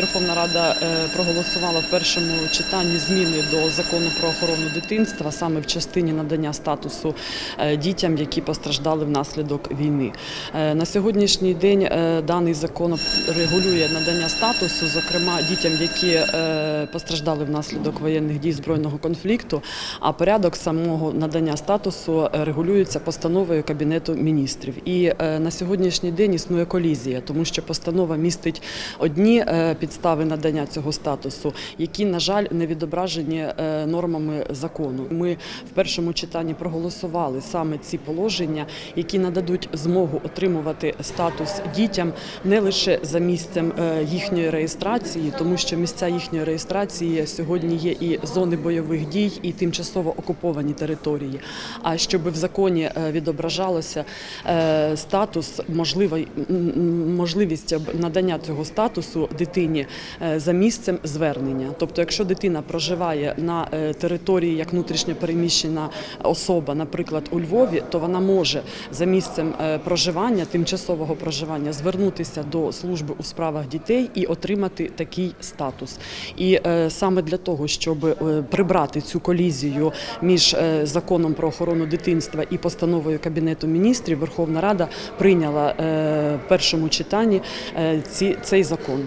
Верховна Рада е, проголосувала в першому читанні зміни до закону про охорону дитинства саме в частині надання статусу е, дітям, які постраждали внаслідок війни. Е, На сьогоднішній день даний закон регулює надання статусу, зокрема дітям, які постраждали внаслідок воєнних дій збройного конфлікту. А порядок самого надання статусу регулюється постановою Кабінету міністрів. І на сьогоднішній день існує колізія, тому що постанова містить одні е, підстави надання цього статусу, які, на жаль, не відображені е, нормами закону. Ми в першому читанні проголосували саме ці положення, які нададуть змогу отримувати статус дітям не лише за місцем е, їхньої реєстрації, тому що місця їхньої реєстрації сьогодні є і зони бойових дій, і тимчасово окуповані території. А щоб в законі е, відображалося статус, можливий, можливість надання цього статусу дитині е, за місцем звернення. Тобто, якщо дитина проживає на е, території як внутрішньо переміщена особа, наприклад, у Львові, то вона може за місцем е, проживання, тимчасового проживання, звернутися до служби у справах дітей і отримати такий статус. І саме для того, щоб прибрати цю колізію між законом про охорону дитинства і постановою Кабінету міністрів, Верховна Рада прийняла в першому читанні цей закон.